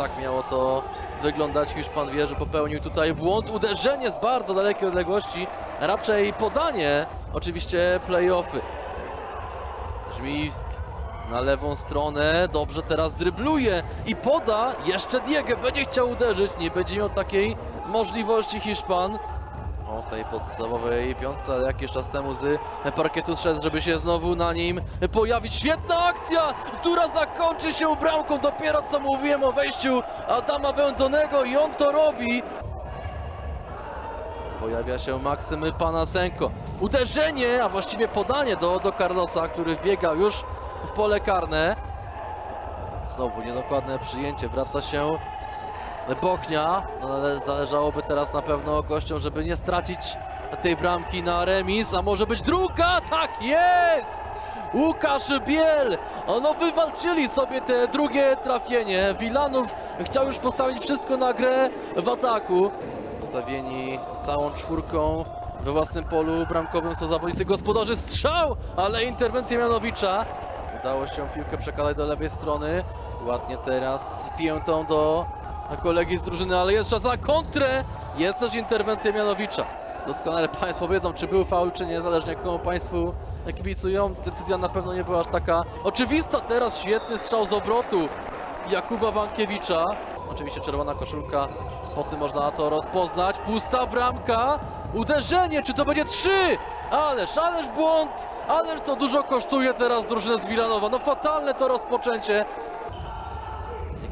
tak miało to wyglądać. Hiszpan wie, że popełnił tutaj błąd. Uderzenie z bardzo dalekiej odległości, raczej podanie. Oczywiście playoffy. Żmijski na lewą stronę, dobrze teraz drybluje i poda, jeszcze Diego będzie chciał uderzyć, nie będzie miał takiej możliwości Hiszpan. O, w tej podstawowej piątce, jakiś czas temu z parkietu zszedł, żeby się znowu na nim pojawić. Świetna akcja, która zakończy się bramką. Dopiero co mówiłem o wejściu Adama Wędzonego i on to robi. Pojawia się Maksym Panasenko. Uderzenie, a właściwie podanie do, do Carlosa, który wbiegał już w pole karne. Znowu niedokładne przyjęcie, wraca się Bochnia, no ale zależałoby teraz na pewno gościom, żeby nie stracić tej bramki na remis, a może być druga, tak jest! Łukasz Biel, no wywalczyli sobie te drugie trafienie, Wilanów chciał już postawić wszystko na grę w ataku. Ustawieni całą czwórką we własnym polu bramkowym są zawodnicy gospodarzy strzał, ale interwencja Mianowicza. Udało się piłkę przekazać do lewej strony. Ładnie teraz piętą do kolegi z drużyny, ale jest czas na kontrę. Jest też interwencja Mianowicza. Doskonale Państwo wiedzą, czy był faul, czy nie, zależnie komu Państwu kibicują. Decyzja na pewno nie była aż taka oczywista. Teraz świetny strzał z obrotu Jakuba Wankiewicza. Oczywiście czerwona koszulka, po tym można to rozpoznać. Pusta bramka, uderzenie, czy to będzie trzy? Ależ, ależ błąd, ależ to dużo kosztuje teraz drużynę z Wilanowa. No fatalne to rozpoczęcie.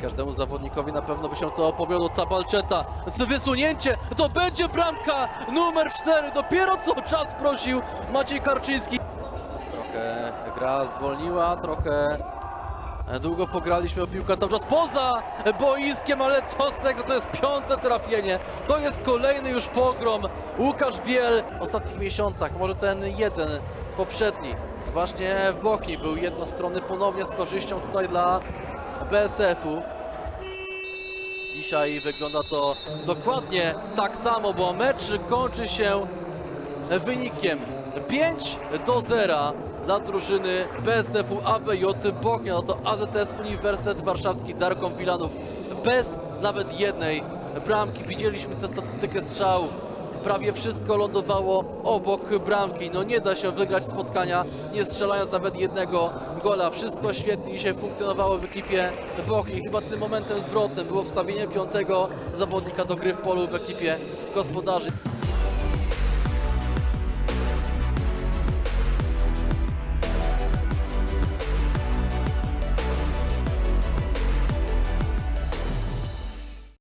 Każdemu zawodnikowi na pewno by się to opowiadło. Cabalczeta z wysunięcie, to będzie bramka numer 4. Dopiero co czas prosił Maciej Karczyński. Trochę gra zwolniła, trochę długo pograliśmy o piłkę cały czas poza boiskiem, ale co z tego, to jest piąte trafienie. To jest kolejny już pogrom. Łukasz Biel w ostatnich miesiącach, może ten jeden poprzedni, właśnie w Bochni był jednostronny ponownie z korzyścią tutaj dla BSF-u. Dzisiaj wygląda to dokładnie tak samo, bo mecz kończy się wynikiem 5 do 0 dla drużyny BSF-u ABJ Bochnia. No to AZS Uniwersytet Warszawski Darkom Wilanów bez nawet jednej bramki. Widzieliśmy tę statystykę strzałów. Prawie wszystko lądowało obok bramki. No nie da się wygrać spotkania nie strzelając nawet jednego gola. Wszystko świetnie dzisiaj funkcjonowało w ekipie Bochni. Chyba tym momentem zwrotnym było wstawienie piątego zawodnika do gry w polu w ekipie gospodarzy.